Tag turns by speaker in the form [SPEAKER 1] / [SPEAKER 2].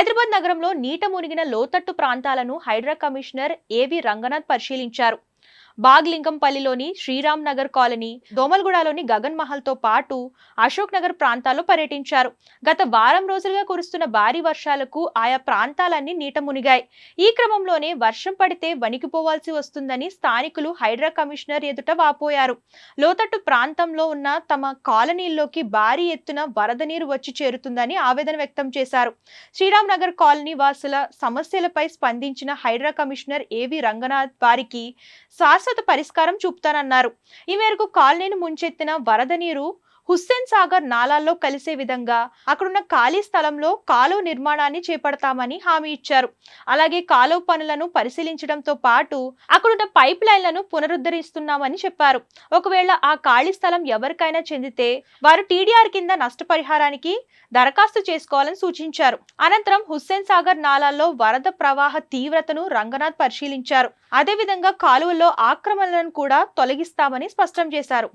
[SPEAKER 1] హైదరాబాద్ నగరంలో నీట మునిగిన లోతట్టు ప్రాంతాలను హైడ్రా కమిషనర్ ఏవి రంగనాథ్ పరిశీలించారు. బాగ్లింగంపల్లిలోని శ్రీరామ్ నగర్ కాలనీ దోమల్గూడలోని గగన్ మహల్తో పాటు అశోక్ నగర్ ప్రాంతాల్లో పర్యటించారు. గత వారం రోజులుగా కురుస్తున్న భారీ వర్షాలకు ఆయా ప్రాంతాలన్నీ నీట మునిగాయి. ఈ క్రమంలోనే వర్షం పడితే వణికిపోవాల్సి వస్తుందని స్థానికులు హైడ్రా కమిషనర్ ఎదుట వాపోయారు. లోతట్టు ప్రాంతంలో ఉన్న తమ కాలనీల్లోకి భారీ ఎత్తున వరద నీరు వచ్చి చేరుతుందని ఆవేదన వ్యక్తం చేశారు. శ్రీరామ్ నగర్ కాలనీ వాసుల సమస్యలపై స్పందించిన హైడ్రా కమిషనర్ ఏవి రంగనాథ్ వారికి శాశ్వత పరిష్కారం చూపుతానన్నారు. ఈ మేరకు కాలనీని ముంచెత్తిన వరద నీరు హుస్సేన్ సాగర్ నాలాల్లో కలిసే విధంగా అక్కడున్న ఖాళీ స్థలంలో కాలువ నిర్మాణాన్ని చేపడతామని హామీ ఇచ్చారు. అలాగే కాలువ పనులను పరిశీలించడంతో పాటు అక్కడున్న పైప్ లైన్లను పునరుద్ధరిస్తున్నామని చెప్పారు. ఒకవేళ ఆ ఖాళీ స్థలం ఎవరికైనా చెందితే వారు టీడీఆర్ కింద నష్టపరిహారానికి దరఖాస్తు చేసుకోవాలని సూచించారు. అనంతరం హుస్సేన్ సాగర్ నాలాల్లో వరద ప్రవాహ తీవ్రతను రంగనాథ్ పరిశీలించారు. అదేవిధంగా కాలువల్లో ఆక్రమణలను కూడా తొలగిస్తామని స్పష్టం చేశారు.